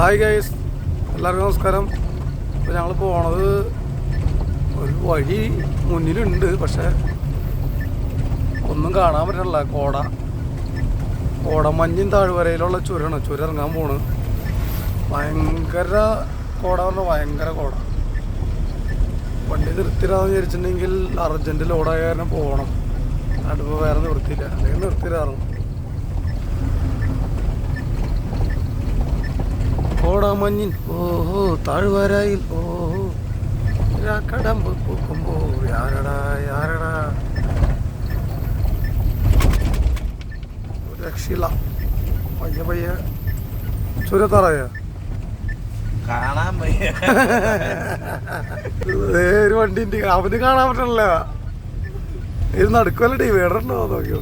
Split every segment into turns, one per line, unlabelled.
Hi guys എല്ലാവർക്കും നമസ്കാരം. ഇപ്പോൾ ഞങ്ങൾ പോണത് ഒരു വഴി മുന്നിലുണ്ട് പക്ഷേ ഒന്നും കാണാൻ പറ്റണില്ല. കോട. കോട കോടമഞ്ഞും താഴ്വരയിലുള്ള ചുരമാണ് ചുരം ഇറങ്ങാൻ പോണ്. ഭയങ്കര കോട പറഞ്ഞാൽ ഭയങ്കര കോട. വണ്ടി നിർത്തിരാന്ന് വിചാരിച്ചിട്ടുണ്ടെങ്കിൽ അർജന്റ് ലോഡായ കാരണം പോകണം അടുപ്പ് വേറെ നിർത്തിയില്ല. അല്ലെങ്കിൽ നിർത്തിരാറും കോടമഞ്ഞിൻ ഓഹോ താഴ്വരയിൽ. ഓഹോ. കടമ്പ് പൂക്കുമ്പോ. യാരടാ യാരടാ. രക്ഷയില്ല. പയ്യ പയ്യ ചുരത്തറയ.
കാണാൻ വയ്യ.
ഒരു വണ്ടി ഉണ്ട്. അവന് കാണാൻ പറ്റണല്ല. ഇത് നടുക്കുമല്ല ടീ? വേടണ്ടോ നോക്കിയോ.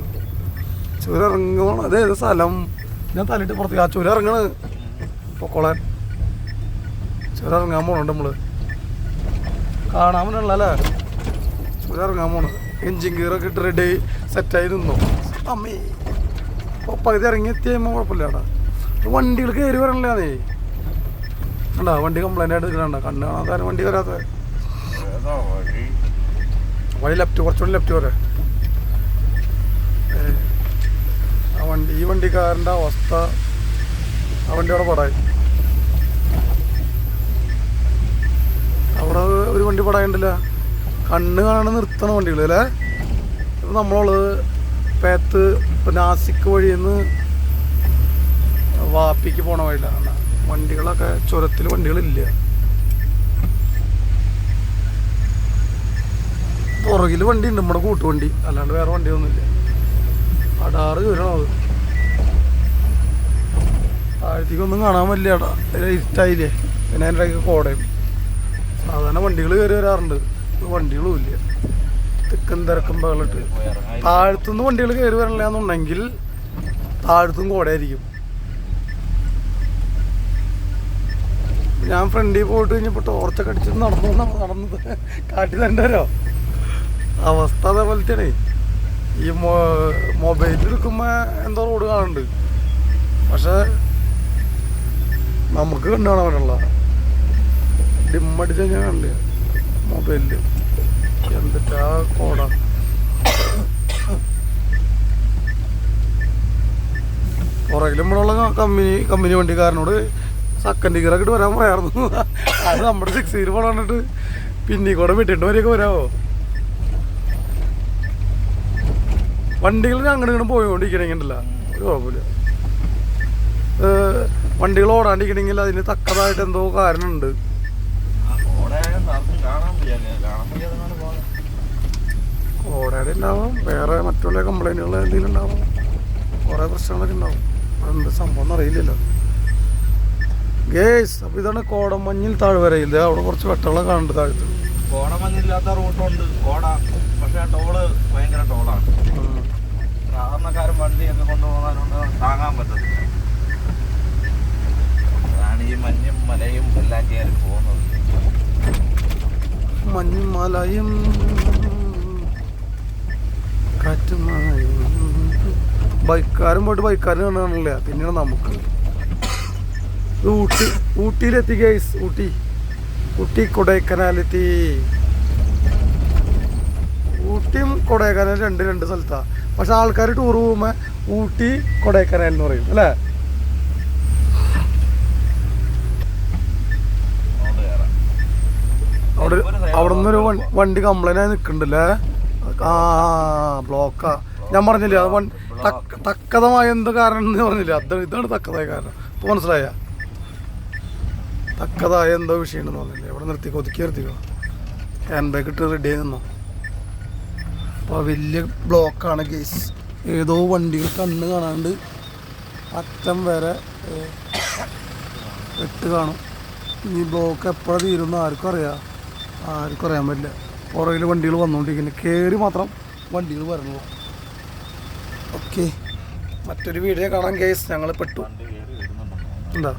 ചുരം ഇറങ്ങണം അതേത് സ്ഥലം. ഞാൻ തലയിട്ട് പുറത്തേക്ക്. ആ ചുരം ഇറങ്ങണ് പൊക്കോളാൻ. ചുരം ഇറങ്ങാൻ പോണുണ്ട് നമ്മൾ. കാണാൻ അല്ലേ? ചുരം ഇറങ്ങാൻ പോണ്. എഞ്ചിൻ ഗിയറൊക്കെ ഇട്ട് റെഡി സെറ്റായി നിന്നു. അമ്മേ അപ്പോൾ പകുതി ഇറങ്ങി എത്തിയുമ്പോൾ കുഴപ്പമില്ലാടാ. വണ്ടികൾ കയറി വരണില്ലേ കണ്ടാ വണ്ടി കംപ്ലൈന്റ് ആയിട്ട് നിൽക്കണ്ട കണ്ണ് കാണാത്ത വണ്ടി വരാത്ത.
വഴി
ലെഫ്റ്റ് കുറച്ചുകൂടി ലെഫ്റ്റ് വരെ ആ വണ്ടി ഈ വണ്ടിക്കാരന്റെ അവസ്ഥ ആ വണ്ടിയോടെ പടായി അവിടെ ഒരു വണ്ടി പടായിട്ടില്ല കണ്ണ് കാണാൻ നിർത്തണ വണ്ടികൾ അല്ലേ? ഇപ്പം നമ്മളുള്ളത് പേത്ത് ഇപ്പം നാസിക്ക് നിന്ന് വാപ്പിക്ക് പോണ വഴിയിലാണ്. വണ്ടികളൊക്കെ ചുരത്തിൽ വണ്ടികളില്ല. പുറകിൽ വണ്ടി ഉണ്ട് നമ്മുടെ കൂട്ടുവണ്ടി. അല്ലാണ്ട് വേറെ വണ്ടിയൊന്നുമില്ല. അടാറ് ചുരണത് താഴത്തേക്കൊന്നും കാണാൻ പറ്റില്ല ഇരുട്ടായില്ലേ പിന്നെ അതിന്റെ കോടയും. സാധാരണ വണ്ടികൾ കയറി വരാറുണ്ട്. വണ്ടികളും ഇല്ല. തിക്കും തിരക്കും
പകലിട്ട്.
താഴത്തുനിന്ന് വണ്ടികൾ കയറി വരണില്ല എന്നുണ്ടെങ്കിൽ താഴത്തും കോടയായിരിക്കും. ഞാൻ ഫ്രണ്ടിൽ പോയിട്ട് കഴിഞ്ഞപ്പോൾ ടോർച്ച അടിച്ചിട്ട് നടന്നു നടന്നത്. കാട്ടി തരണ്ടോ അവസ്ഥ അതേപോലത്തെയാണേ. ഈ മൊബൈലിൽ എടുക്കുമ്പോൾ എന്തോ റോഡ് കാണുന്നുണ്ട്. പക്ഷെ നമുക്ക് കണ്ടു കാണാൻ പറ്റില്ല ഡിമ്മടിച്ച് ഞാൻ കണ്ടില്ല മൊബൈലിൽ എന്തിട്ടാ കോട? പുറകിലും ഇവിടെയുള്ള കമ്പനി കമ്പനി വണ്ടിക്കാരനോട് സെക്കൻഡ് ഗിയർ ഇട്ട് വരാൻ പറയായിരുന്നു. അത് നമ്മുടെ സിക്സ് ഗിയർ വന്നിട്ട് പിന്നെ കൂടെ വിട്ടിട്ട് വരെയൊക്കെ വരാമോ വണ്ടികൾ അങ്ങോട്ട് ഇങ്ങോട്ട് പോയിക്കൊണ്ടിരിക്കണമെങ്കിലല്ല ഒരു കുഴപ്പമില്ല. വണ്ടികൾ ഓടാണ്ടിരിക്കണമെങ്കിൽ അതിന് തക്കതായിട്ട് എന്തോ കാരണമുണ്ട്.
പോലെ
ഉണ്ടാവും വേറെ മറ്റുള്ള കംപ്ലൈന്റുകൾ എന്തെങ്കിലും ഉണ്ടാവും കുറേ പ്രശ്നങ്ങളൊക്കെ ഉണ്ടാവും. അതെന്ത് സംഭവം അറിയില്ലല്ലോ ഗേസ് അപ്പോൾ ഇതാണ് കോടമഞ്ഞിൽ താഴ്വരയിൽ. അവിടെ കുറച്ച് വെട്ടങ്ങളൊക്കെ കാണുന്നുണ്ട് താഴത്ത്.
കോടമഞ്ഞില്ലാത്ത റൂട്ടുണ്ട് കോട പക്ഷെ ടോൾ ഭയങ്കര ടോളാണ്. വണ്ടി എന്ന് കൊണ്ടുപോകാനുണ്ട് താങ്ങാൻ പറ്റത്തില്ല. അതാണ് ഈ മഞ്ഞും മലയും എല്ലാം കയറി പോകുന്നത്.
മഞ്ഞുമലയും കാറ്റുമായും ബൈക്കാരും പോയിട്ട് ബൈക്കാരും കാണാനില്ല. പിന്നെയാണ് നമുക്ക്. ഊട്ടി ഊട്ടിയിലെത്തി ഗൈസ് ഊട്ടി. ഊട്ടി കൊടൈക്കനാലെത്തി ഊട്ടിയും കൊടൈക്കനാൽ രണ്ട് രണ്ട് സ്ഥലത്താണ് പക്ഷെ ആൾക്കാർ ടൂർ പോകുമ്പോൾ ഊട്ടി കൊടൈക്കനാൽ എന്ന് പറയും അല്ലേ
അതുകൊണ്ട് കയറാം
അവിടെ അവിടെ നിന്നൊരു വണ്ടി കംപ്ലൈന്റ് ആയി നിൽക്കുന്നുണ്ടല്ലേ ആ ബ്ലോക്കാ ഞാൻ പറഞ്ഞില്ലേ അത് തക്കതമായ എന്ത് കാരണം എന്ന് പറഞ്ഞില്ലേ? അത് ഇതാണ് തക്കതായ കാരണം. ഇപ്പോൾ മനസ്സിലായ? തക്കതായ എന്തോ വിഷയമുണ്ടെന്ന് പറഞ്ഞില്ലേ? ഇവിടെ നിർത്തിക്കോ ഒതുക്കി നിർത്തിക്കോ ഹാൻഡ് ബാഗ് ഇട്ട് റെഡി ആയി നിന്നോ. അപ്പോൾ വലിയ ബ്ലോക്കാണ് കേസ് ഏതോ വണ്ടികൾ കണ്ണ് കാണാണ്ട് അറ്റം വരെ ഏ, ഇട്ട് കാണും. ഈ ബ്ലോക്ക് എപ്പോഴാണ് തീരുമെന്ന് ആർക്കും അറിയാം. ആർക്കും അറിയാൻ പറ്റില്ല. പുറകിൽ വണ്ടികൾ വന്നുകൊണ്ടിരിക്കുന്നു. കയറി മാത്രം വണ്ടികൾ വരുന്നു. ഓക്കെ മറ്റൊരു വീഡിയോ കാണാൻ കേസ് ഞങ്ങൾ പെട്ടു. എന്താ?